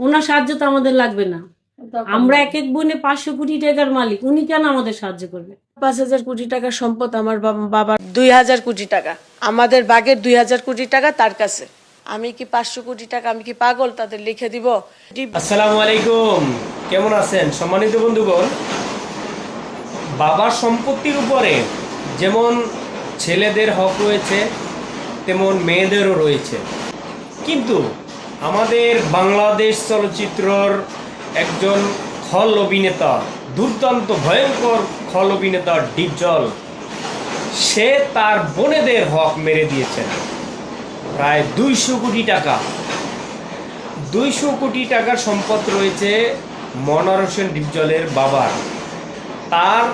ওনার সাহায্য তো আমাদের লাগবে না। আমরা এক এক বোনে পাঁচশো কোটি টাকার মালিক উনি কেন আমাদের সাহায্য করবে? পাঁচ হাজার কোটি টাকা সম্পদ আমার বাবার দুই হাজার কোটি টাকা। আমাদের বাঘের দুই হাজার কোটি টাকা তার কাছে। আমি কি পাঁচশো কোটি টাকা আমি কি পাগল? তাদের লিখে দিব। আসসালামু আলাইকুম। কেমন আছেন? সম্মানিত বন্ধুগণ বাবার সম্পত্তির উপরে যেমন ছেলেদের হক রয়েছে তেমন মেয়েদেরও রয়েছে। কিন্তু আমাদের বাংলাদেশ চলচ্চিত্রর একজন খল অভিনেতা, দুর্দান্ত ভয়ঙ্কর খল অভিনেতা ডিপজল, সে তার বোনেদের হক মেরে দিয়েছেন। প্রায় দুইশো কোটি টাকা। দুইশো কোটি টাকার সম্পদ রয়েছে মনোয়ার হোসেন ডিপজলের বাবার। তার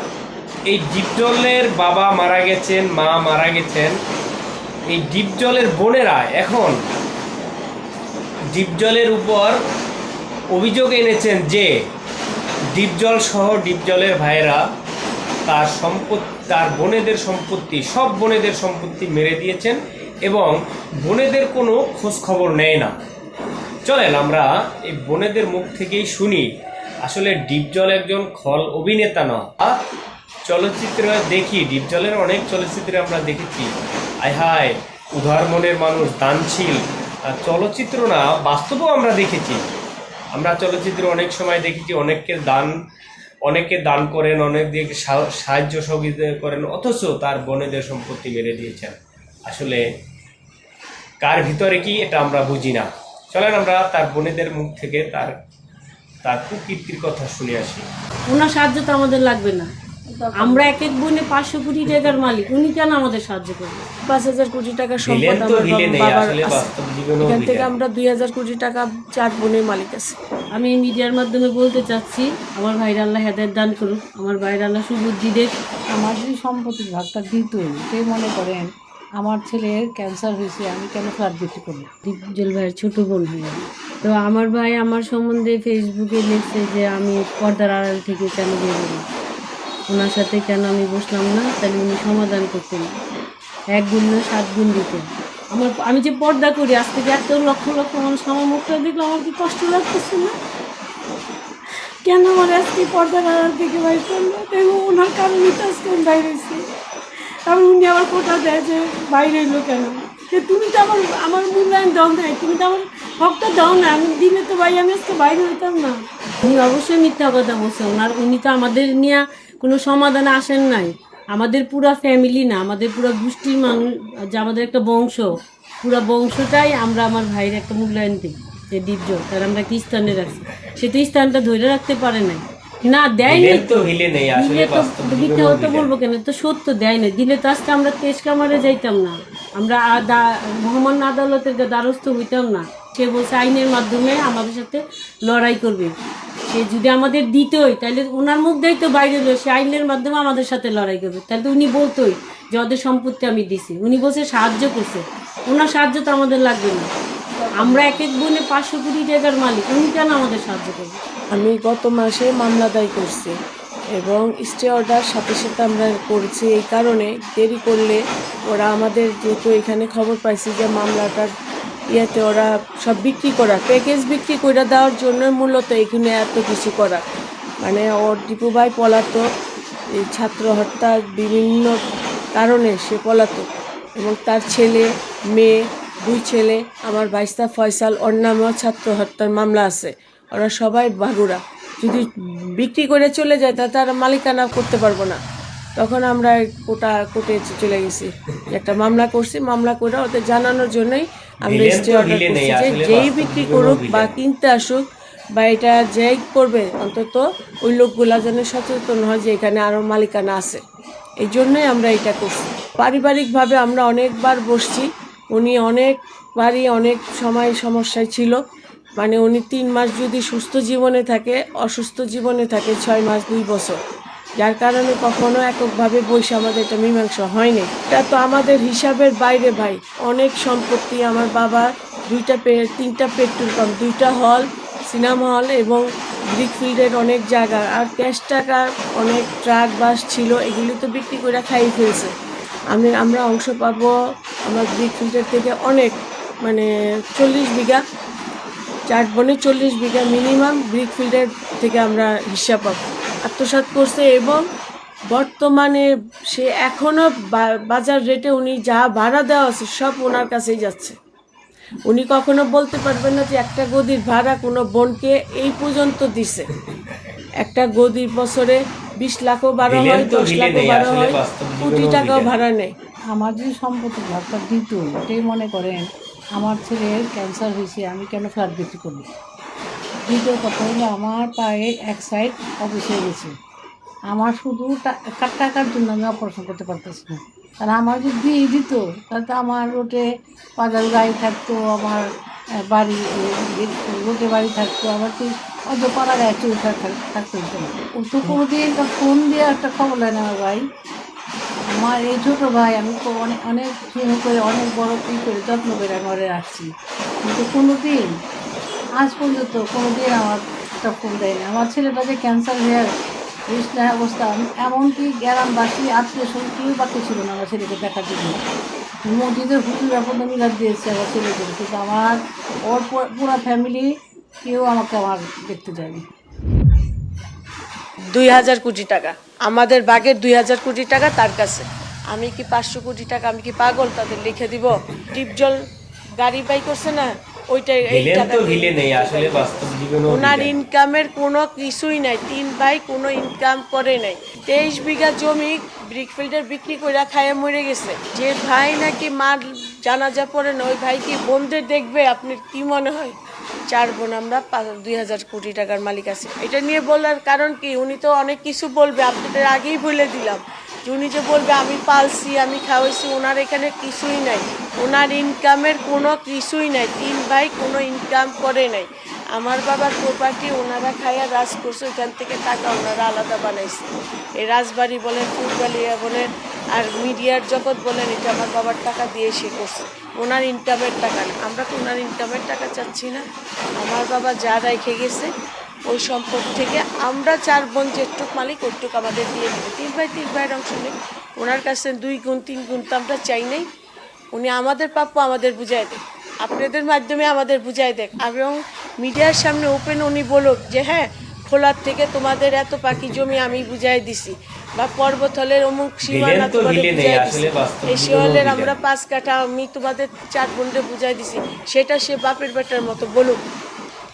এই ডিপজলের বাবা মারা গেছেন, মা মারা গেছেন। এই ডিপজলের বোনেরা এখন ডিপজলের উপর অভিযোগ এনেছেন যে ডিপজল সহ ডিপজলের ভাইয়েরা তার সম্পত্তি তার বোনেদের সম্পত্তি, সব বোনেদের সম্পত্তি মেরে দিয়েছেন এবং বোনেদের কোনো খোঁজ খবর নেয় না। চলেন আমরা এই বোনেদের মুখ থেকেই শুনি, আসলে ডিপজল একজন খল অভিনেতা আর চলচ্চিত্র দেখি ডিপজলের অনেক চলচ্চিত্রে আমরা দেখেছি। আয় হায়, উদার মনের মানুষ, দানশীল চলচ্চিত্র না, বাস্তবেও আমরা দেখেছি। আমরা চলচ্চিত্রে অনেক সময় দেখেছি, অনেককে দান অনেকে দান করেন অনেক সা- সাহায্য সহযোগিতা করেন, অথচ তার বনেদের সম্পত্তি মেরে দিয়েছেন। আসলে কার ভিতরে কি, এটা আমরা বুঝি না। চলেন আমরা তার বনেদের মুখ থেকে তার তার কুকীর্তির কথা শুনে আসি। ওনার সাহায্য তো আমাদের লাগবে না। আমরা এক এক বোনে পাঁচশো কোটি টাকার মালিক। উনি কেন আমাদের সাহায্য করবে পাঁচ হাজার কোটি টাকা সম্পদ আমার বাবার এখান থেকে আমরা দুই হাজার কোটি টাকা চার বোনের মালিক আছে। আমি এই মিডিয়ার মাধ্যমে বলতে চাচ্ছি আমার ভাইরা আল্লাহ হেদায়ত দান করুক আমার ভাইরা আল্লাহ সুবুদ্ধি দেখ। আমার যদি সম্পত্তির ভাগটা দিতই কে মনে করেন আমার ছেলের ক্যান্সার হয়েছে আমি কেন ফ্ল্যাট বিক্রি করব দীপজল ভাইয়ের ছোট বোন হয়ে। তো আমার ভাই আমার সম্বন্ধে ফেসবুকে লিখছে যে আমি পর্দার আড়াল থেকে কেন বেরোবো ওনার সাথে কেন আমি বসলাম না? তাহলে উনি সমাধান করতেন। এক গুণ না সাত গুণ দিতেন। আমার আমি যে পর্দা করি, আজ থেকে এত লক্ষ লক্ষ মানুষ আমার মুখটা দেখল, আমার কি কষ্ট লাগতেছে না? কেন আমার আজকে পর্দা আড়াল থেকে বাইর করল? দেখো ওনার কারণে তো বাইরে হয়েছি? তারপর উনি আবার কোটা দেয় যে, বাইরে এলো কেন? যে, তুমি তো আমার আমার মূল্যায়ন দাও নাই, তুমি তো আমার হকটা দাও না আমি দিলে তো ভাই, আমি আজকে বাইরে হইতাম না। উনি অবশ্যই মিথ্যা কথা বলছে। ওনার উনি তো আমাদের নিয়ে কোনো সমাধান আসেন নাই। আমাদের পুরা ফ্যামিলি না আমাদের পুরা গোষ্ঠীর মানুষ যে আমাদের একটা বংশ পুরা বংশটাই আমরা আমার ভাইয়ের একটা মূল্যায়ন দিই যে দিব্য তার আমরা কি স্থানে রাখছি। সে তো স্থানটা ধরে রাখতে পারে নাই। না দেয়নি তো তো। বলব কেন? তো সত্য দেয় না দিলে তো আজকে আমরা তেজ কামারে যাইতাম না। আমরা মহামান্য আদালতের দ্বারস্থ হইতাম না। সে বলছে, আইনের মাধ্যমে আমাদের সাথে লড়াই করবে। সে যদি আমাদের দিতই তাহলে ওনার মুখ দেয় তো বাইরে হলো, সে আইনের মাধ্যমে আমাদের সাথে লড়াই করবে। তাহলে তো উনি বলতোই যে ওদের সম্পত্তি আমি দিছি। উনি বলছে, সাহায্য করছে। ওনার সাহায্য তো আমাদের লাগবে না। আমরা এক এক বোনে পাঁচশো কোটি টাকার মালিক, উনি কেন আমাদের সাহায্য করবে? আমি গত মাসে মামলা দায় করছি এবং স্টে অর্ডার সাথে সাথে আমরা করেছি এই কারণে দেরি করলে ওরা আমাদের যেহেতু এখানে খবর পাইছি যে মামলাটার ইয়েতে ওরা সব বিক্রি করা প্যাকেজ বিক্রি করে দেওয়ার জন্য মূলত এখানে এত কিছু করা। মানে ওর দীপু ভাই পলাতক, এই ছাত্র হত্যা বিভিন্ন কারণে সে পলাতক এবং তার ছেলে, মেয়ে, দুই ছেলে, আমার বাইস্তা ফয়সাল নামেও ছাত্র হত্যার মামলা আছে। ওরা সবাই বাগুড়া। যদি বিক্রি করে চলে যায় তা তারা মালিকানা করতে পারব না। তখন আমরা কোটা কোর্টে চলে গেছি। একটা মামলা করছি মামলা করে ওদের জানানোর জন্যই আমরা স্টে অর্ডার করছি যে যেই বিক্রি করুক বা কিনতে আসুক বা এটা যেই করবে অন্তত ওই লোকগুলা যেন সচেতন হয় যে এখানে আরও মালিকানা আছে। এই জন্যই আমরা এটা করছি। পারিবারিকভাবে আমরা অনেকবার বসছি উনি অনেকবারই অনেক সময় সমস্যায় ছিল। মানে উনি তিন মাস যদি সুস্থ জীবনে থাকে অসুস্থ জীবনে থাকে ছয় মাস দুই বছর। যার কারণে কখনো এককভাবে বসে আমাদের এটা মীমাংসা হয়নি। এটা তো আমাদের হিসাবের বাইরে ভাই। অনেক সম্পত্তি আমার বাবা দুইটা পে, তিনটা পেট্রোল পাম্প, দুইটা হল, সিনেমা হল এবং ব্রিকফিল্ডের অনেক জায়গা। আর ক্যাশ টাকা, অনেক ট্রাক, বাস ছিল, এগুলি তো বিক্রি করে খাইয়ে ফেলছে। আমি, আমরা অংশ পাবো আমার ব্রিকফিল্ডের থেকে অনেক মানে চল্লিশ বিঘা, চার বনে চল্লিশ বিঘা মিনিমাম ব্রিকফিল্ডের থেকে আমরা হিসাব পাবো। আত্মসাৎ করছে এবং বর্তমানে সে এখনও বাজার রেটে উনি যা ভাড়া দেওয়া আছে সব ওনার কাছেই যাচ্ছে। উনি কখনো বলতে পারবেন না যে একটা গদির ভাড়া কোনো বোনকে এই পর্যন্ত দিছে। একটা গদির বছরে বিশ লাখও বারো হয় দশ লাখও বারো হয় কোটি টাকাও ভাড়া নেই। আমার যে সম্পত্তি ভাগটা দিত এটাই মনে করেন আমার ছেলের ক্যান্সার হয়েছে আমি কেন ফ্ল্যাট বিক্রি করব দ্বিতীয় কথা হলো আমার পায়ে এক সাইড অফিস হয়ে গেছে। আমার শুধু কা- টাকার জন্য আমি অপারেশন করতে পারতেছি না। তাহলে আমার যদি দিত, তাহলে তো আমার রোটে বাজার গাড়ি থাকতো, আমার বাড়ি রোটে বাড়ি থাকতো আমার কি অত পাড়া গায়ে থাক- থাকতে হতো না ও তো কোনোদিন ফোন দিয়ে একটা খবর নেয় না আমার ভাই। আমার এই ছোটো ভাই, আমি তো অনেক অনেক স্নেহ করে, অনেক বড় ই করে যত্ন করে আমি রাখছি। কিন্তু কোনো দিন আজ পর্যন্ত কোনো দিন আমার একটা ফোন দেয়নি। আমার ছেলেটা যে ক্যান্সার হয়ে রিস্টার অবস্থা। এমনকি গ্রামবাসী, আত্মীয় স্বজন কেউ বাকি ছিল না আমার ছেলেকে দেখার জন্য। মসজিদের হুজুর ব্যাপার মিলাদ দিয়েছে আমার ছেলেকে কিন্তু আমার ওর পুরো ফ্যামিলি কেউ আমাকে আমার দেখতে যায়নি। দুই হাজার কোটি টাকা। আমাদের বাঘের দুই হাজার কোটি টাকা তার কাছে। আমি কি পাঁচশো কোটি টাকা, আমি কি পাগল তাদের লিখে দিব? ডিপজল গাড়ি বাই করছে না? এই, আসলে বাস্তব জীবনেও ওনার ইনকামের কোনো কিছুই নাই তিন ভাই কোনো ইনকাম করে নাই। তেইশ বিঘা জমি ব্রিকফিল্ডের বিক্রি করে খাইয়ে মরে গেছে। যে ভাই নাকি মার জানাজা পড়ে না ওই ভাই কি বোনদের দেখবে? আপনার কি মনে হয়? চার বোন আমরা পাঁচ- দুই হাজার কোটি টাকার মালিক আছে। এটা নিয়ে বলার কারণ কি? উনি তো অনেক কিছু বলবে আপনাদের আগেই বলে দিলাম। উনি যে বলবে আমি পালছি আমি খাওয়াইছি ওনার এখানে কিছুই নাই। ওনার ইনকামের কোনো কিছুই নাই। তিন ভাই কোনো ইনকাম করে নাই। আমার বাবার প্রপার্টি ওনারা খাইয়া রাজ করছে, ওইখান থেকে টাকা ওনারা আলাদা বানাইছে। এই রাজবাড়ি বলেন ফুলবালিয়া বলেন, আর মিডিয়ার জগৎ বলেন, এটা আমার বাবার টাকা দিয়ে সে করছে। ওনার ইনকামের টাকা না। আমরা তো ওনার ইনকামের টাকা চাচ্ছি না। আমার বাবা যা রেখে গেছে, ওই সম্পদ থেকে আমরা চার বোন যেটুক মালিক, ওইটুক আমাদের দিয়ে দেবে। তিন ভাই, তিন ভাইয়ের অংশ নেই। ওনার কাছে দুই গুণ, তিন গুণ তো আমরা চাই নাই। উনি আমাদের প্রাপ্য আমাদের বুঝাই দেয় আপনাদের মাধ্যমে আমাদের বুঝাই দেখ এবং মিডিয়ার সামনে ওপেন উনি বলুক যে হ্যাঁ খোলার থেকে তোমাদের এত পাখি জমি আমি বুঝাই দিছি বা পর্বতলের অমুক সীমানা তোমাদের এই, বুঝাই দিছি। এই শিওলের আমরা পাঁচ কাঠা আমি তোমাদের চার বোনকে বুঝাই দিছি। সেটা সে বাপের বেটার মতো বলুক।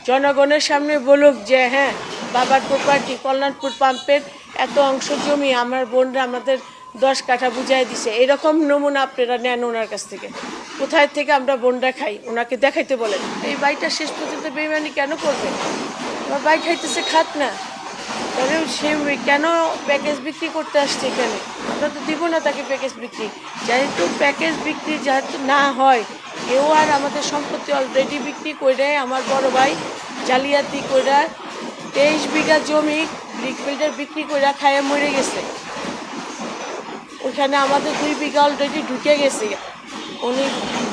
জনগণের সামনে বলুক যে হ্যাঁ বাবার প্রপার্টি কল্যাণপুর পাম্পের এত অংশ জমি আমার বোনরা আমাদের দশ কাঠা বুঝাই দিছে। এরকম নমুনা আপনারা নেন ওনার কাছ থেকে। কোথায় থেকে আমরা বোনরা খাই, ওনাকে দেখাইতে বলেন। এই বাইটা শেষ পর্যন্ত বেইমানি কেন করবে? আমার বাই খাইতেছে খাত না। তাহলে সে কেন প্যাকেজ বিক্রি করতে আসছে এখানে? আমরা তো দিব না তাকে প্যাকেজ বিক্রি। যেহেতু প্যাকেজ বিক্রি যেহেতু না হয়, কেউ আর আমাদের সম্পত্তি অলরেডি বিক্রি করে আমার বড় ভাই জালিয়াতি করে তেইশ বিঘা জমি ব্রিক বিল্ডার বিক্রি করে খাইয়ে মরে গেছে। ওইখানে আমাদের দুই বিঘা অলরেডি ঢুকে গেছে। উনি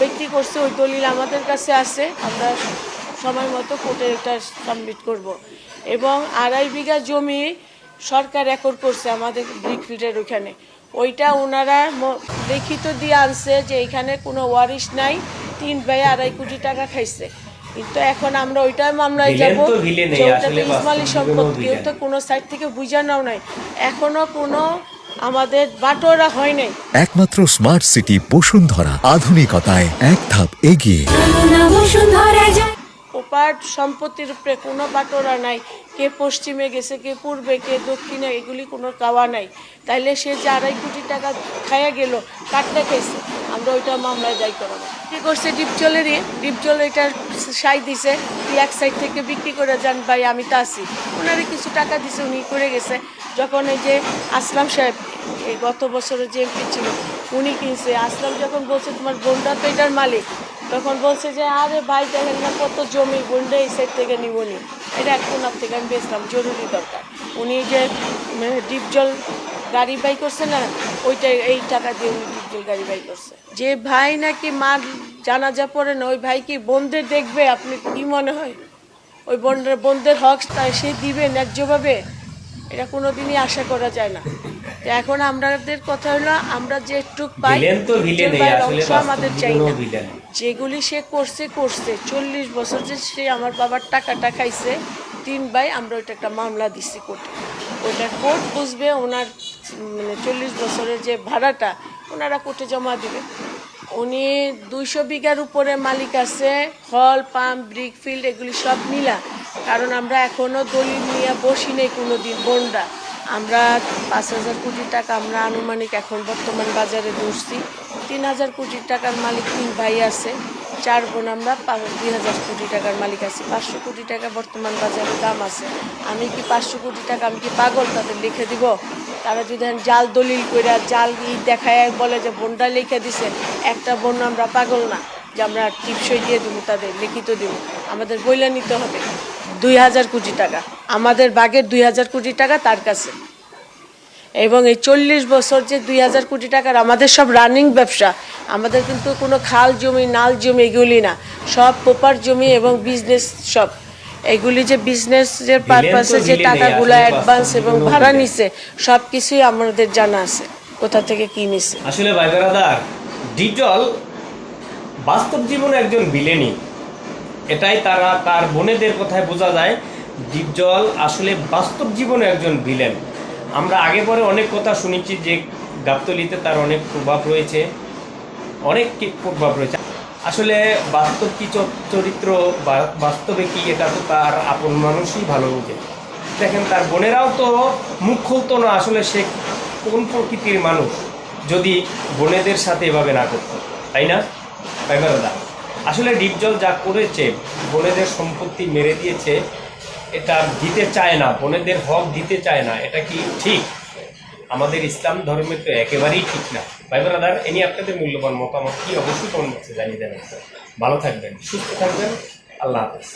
বিক্রি করছে ওই দলিল আমাদের কাছে আছে। আমরা সময় মতো কোর্টে এটা সাবমিট করব। এবং আড়াই বিঘা জমি সরকার রেকর্ড করছে আমাদের ব্রিকফিল্ডের ওইখানে। ওইটা ওনারা লিখিত দিয়ে আনছে যে এখানে কোনো ওয়ারিশ নাই তিন ভাই আড়াই কোটি টাকা খাইছে। কিন্তু এখন আমরা ওইটাই মামলায় যাব। যে জীবনেও সম্পদ কেউ তো কোনো সাইড থেকে বুঝা নাও নাই। এখনও কোনো আমাদের বাটোরা হয় নাই। একমাত্র স্মার্ট সিটি বসুন্ধরা। আধুনিকতায় এক ধাপ এগিয়ে। ওপার সম্পত্তির উপরে কোনো বাটোরা নাই। কে পশ্চিমে গেছে কে পূর্বে কে দক্ষিণে এগুলি কোনো কাওয়া নাই। তাইলে সে যে আড়াই কোটি টাকা খাইয়া গেল কাটটা খাইছে ওইটা মামলায় যাই করাবো কি করছে ডিপজলেরই ডিপজল এটা সাই দিছে এক সাইড থেকে বিক্রি করে যান ভাই, আমি তা আছি। ওনারে কিছু টাকা দিছে, উনি করে গেছে। যখন এই যে আসলাম সাহেব, এই গত বছরের যে এমপি ছিল, উনি কিনছে। আসলাম যখন বলছে, তোমার বোনটা তো এটার মালিক। তখন বলছে যে, আরে ভাই, দেখেন না কত জমি বন্ডে এই সাইড থেকে নিবনি এটা এক কোনার থেকে আমি বেচলাম, জরুরি দরকার। উনি যে ডিপ জল গাড়ি বাই করছে না, ওইটাই এই টাকা দিয়ে উনি জল গাড়ি বাই করছে। যে ভাই নাকি মার জানাজা পড়ে না ওই ভাই কি বোনদের দেখবে? আপনি কি মনে হয়? ওই বোনদের বোনদের হক তাই সে দিবে ন্যায্যভাবে? এটা কোনোদিনই আশা করা যায় না। তো এখন আমাদের কথা হলো আমরা যেটুক পাই ডিপজল ভাইয়ের আসলে অংশ আমাদের চাই না। যেগুলি সে করছে করছে। চল্লিশ বছর যে সে আমার বাবার টাকাটা খাইছে তিন ভাই আমরা ওইটা একটা মামলা দিচ্ছি কোর্টে। ওইটা কোর্ট বুঝবে ওনার মানে চল্লিশ বছরের যে ভাড়াটা ওনারা কোর্টে জমা দিবে। উনি দুইশো বিঘার উপরে মালিক আছে, হল পাম্প ব্রিক, ফিল্ড, এগুলি সব নিলা কারণ আমরা এখনও দলিল নিয়ে বসি নেই কোনো দিন বন্ডা আমরা পাঁচ হাজার কোটি টাকা আমরা আনুমানিক এখন বর্তমান বাজারে ধরছি তিন হাজার কোটি টাকার মালিক তিন ভাই আছে। চার বোন আমরা দুই হাজার কোটি টাকার মালিক আছি। পাঁচশো কোটি টাকা বর্তমান বাজারে দাম আছে। আমি কি পাঁচশো কোটি টাকা আমি কি পাগল তাদের লিখে দিব? তারা যদি জাল দলিল করে জাল ই দেখায় বলে যে বোনটা লিখে দিছে, একটা বোন আমরা পাগল না যে আমরা টিপসই দিয়ে দেবো, তাদের লিখিত দেবো। আমাদের বইলে নিতে হবে। দুই হাজার কোটি টাকা। আমাদের বাগের দুই হাজার কোটি টাকা তার কাছে। এবং এই চল্লিশ বছর যে দুই হাজার কোটি টাকার আমাদের সব রানিং ব্যবসা আমাদের কিন্তু কোনো খাল জমি নাল জমি এগুলি না সব প্রপার জমি এবং বিজনেস সব। এগুলি যে বিজনেসের পারপাসে যে টাকাগুলো অ্যাডভান্স এবং ভাড়া। নিছে সব কিছুই আমাদের জানা আছে কোথা থেকে কি নিছে। আসলে ডিজল বাস্তব জীবনে একজন ভিলেনই এটাই তারা তার বোনেদের কথায় বোঝা যায় ডিপজল আসলে বাস্তব জীবনে একজন ভিলেন আমরা আগে পরে অনেক কথা শুনেছি যে গাবতলিতে তার অনেক প্রভাব রয়েছে। অনেক প্রভাব রয়েছে। আসলে বাস্তব কি চরিত্র বাস্তবে কি এটা তো তার আপন মানুষই ভালো বোঝে। দেখেন তার বোনেরাও তো মুখ খুলতো না, আসলে সে কোন প্রকৃতির মানুষ যদি বোনেদের সাথে এভাবে না করতো, তাই না? তাই আসলে ডিপজল যা করেছে, বোনেদের সম্পত্তি মেরে দিয়েছে এটা দিতে চায় না, বোনেদের হক দিতে চায় না, এটা কি ঠিক? আমাদের ইসলাম ধর্মে তো একেবারেই ঠিক না। ভাই ব্রাদার, এ নিয়ে আপনাদের মূল্যবান মতামত কি? অবশ্যই কমেন্ট বক্সে জানিয়ে দেবেন ভালো থাকবেন, সুস্থ থাকবেন। আল্লাহ হাফেজ।